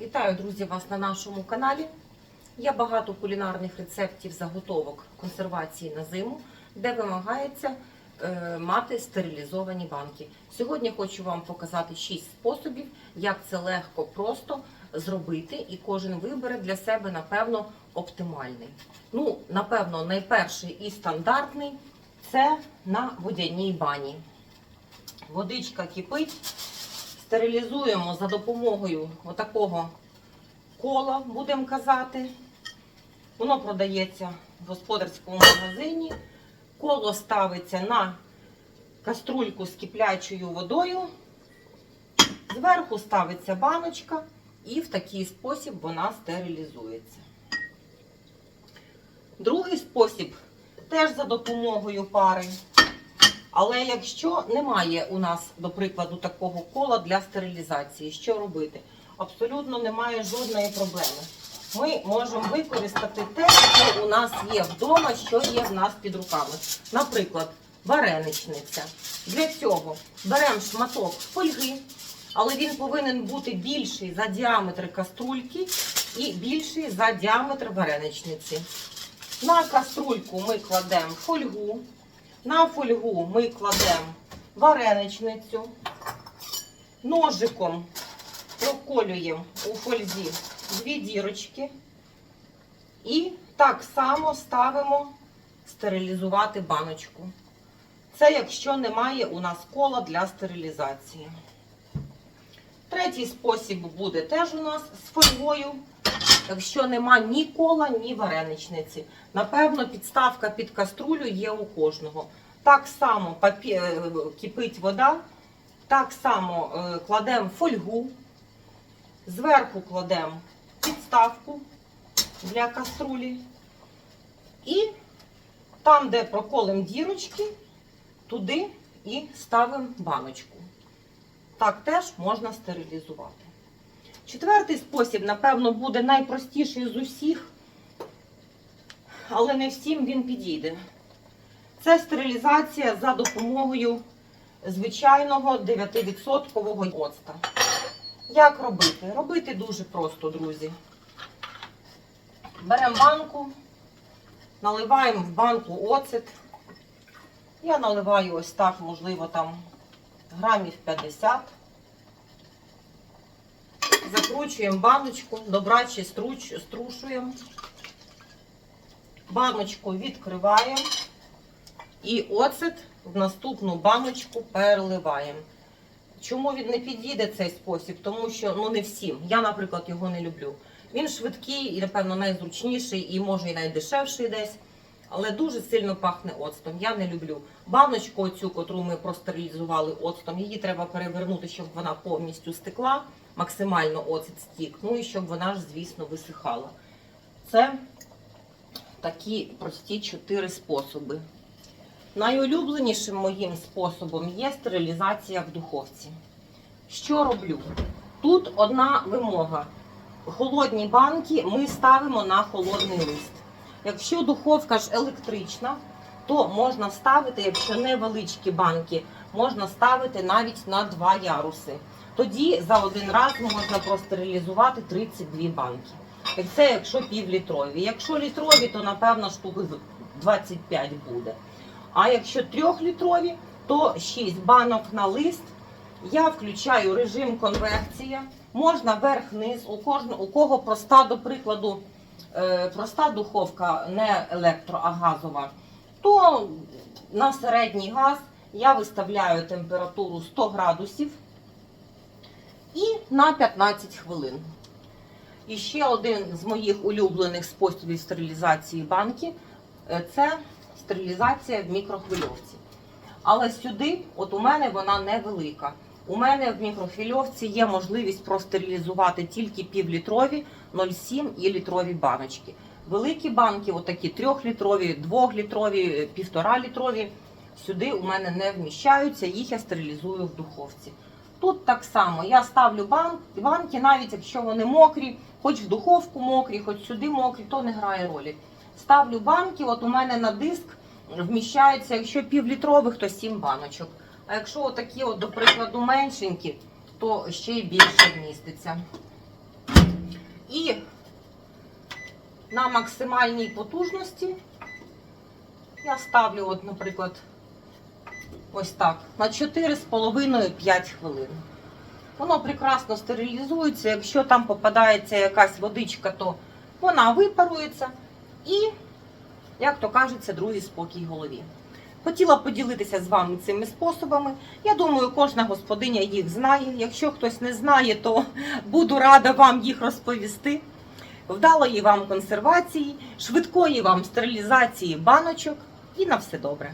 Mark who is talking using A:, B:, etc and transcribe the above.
A: Вітаю, друзі, вас на нашому каналі. Є багато кулінарних рецептів заготовок консервації на зиму, де вимагається е, мати стерилізовані банки. Сьогодні хочу вам показати 6 способів, як це легко, просто зробити, і кожен вибере для себе, напевно, оптимальний. Ну, напевно, найперший і стандартний це на водяній бані. Водичка кипить. Стерилізуємо за допомогою отакого кола, будемо казати. Воно продається в господарському магазині. Коло ставиться на каструльку з киплячою водою. Зверху ставиться баночка і в такий спосіб вона стерилізується. Другий спосіб теж за допомогою пари. Але якщо немає у нас, до прикладу, такого кола для стерилізації, що робити? Абсолютно немає жодної проблеми. Ми можемо використати те, що у нас є вдома, що є в нас під руками. Наприклад, вареничниця. Для цього беремо шматок фольги, але він повинен бути більший за діаметр каструльки і більший за діаметр вареничниці. На каструльку ми кладемо фольгу. На фольгу ми кладемо вареничницю, ножиком проколюємо у фользі дві дірочки і так само ставимо стерилізувати баночку. Це якщо немає у нас кола для стерилізації. Третій спосіб буде теж у нас з фольгою. Якщо нема ні кола, ні вареничниці. Напевно, підставка під каструлю є у кожного. Так само папі... е, кипить вода, так само е, кладемо фольгу, зверху кладемо підставку для каструлі. І там, де проколимо дірочки, туди і ставимо баночку. Так теж можна стерилізувати. Четвертий спосіб, напевно, буде найпростіший з усіх, але не всім він підійде. Це стерилізація за допомогою звичайного 9% оцта. Як робити? Робити дуже просто, друзі. Беремо банку, наливаємо в банку оцет. Я наливаю ось так, можливо, там грамів 50. Закручуємо баночку, добраче струч, струшуємо. Баночку відкриваємо. І оцет в наступну баночку переливаємо. Чому він не підійде цей спосіб? Тому що ну не всім. Я, наприклад, його не люблю. Він швидкий і, напевно, найзручніший, і може і найдешевший десь, але дуже сильно пахне оцтом. Я не люблю. Баночку, оцю, котру ми простерилізували оцтом, її треба перевернути, щоб вона повністю стекла, максимально оцет стік. Ну і щоб вона ж, звісно, висихала. Це такі прості чотири способи. Найулюбленішим моїм способом є стерилізація в духовці. Що роблю? Тут одна вимога. Холодні банки ми ставимо на холодний лист. Якщо духовка ж електрична, то можна ставити, якщо невеличкі банки, можна ставити навіть на два яруси. Тоді за один раз можна простерилізувати 32 банки. Це якщо півлітрові. Якщо літрові, то напевно штук 25 буде. А якщо трьохлітрові, то 6 банок на лист. Я включаю режим конвекція. Можна верх-низ, у кожного у кого проста, до прикладу, проста духовка, не електро, а газова, то на середній газ я виставляю температуру 100 градусів і на 15 хвилин. І ще один з моїх улюблених способів стерилізації банки е, це стерилізація в мікрохвильовці. Але сюди, от у мене вона невелика. У мене в мікрохвильовці є можливість простерилізувати тільки півлітрові, 0,7 і літрові баночки. Великі банки, отакі трьохлітрові, двохлітрові, півторалітрові, сюди у мене не вміщаються, їх я стерилізую в духовці. Тут так само я ставлю бан- банки, навіть якщо вони мокрі, хоч в духовку мокрі, хоч сюди мокрі, то не грає ролі. Ставлю банки, от у мене на диск вміщається, якщо півлітрових, то 7 баночок. А якщо отакі, от, до прикладу, меншенькі, то ще й більше вміститься. І на максимальній потужності я ставлю, от, наприклад, ось так, на 4,5-5 хвилин. Воно прекрасно стерилізується. Якщо там попадається якась водичка, то вона випарується. І, як то кажеться, другий спокій голові. Хотіла поділитися з вами цими способами. Я думаю, кожна господиня їх знає. Якщо хтось не знає, то буду рада вам їх розповісти. Вдалої вам консервації, швидкої вам стерилізації баночок і на все добре.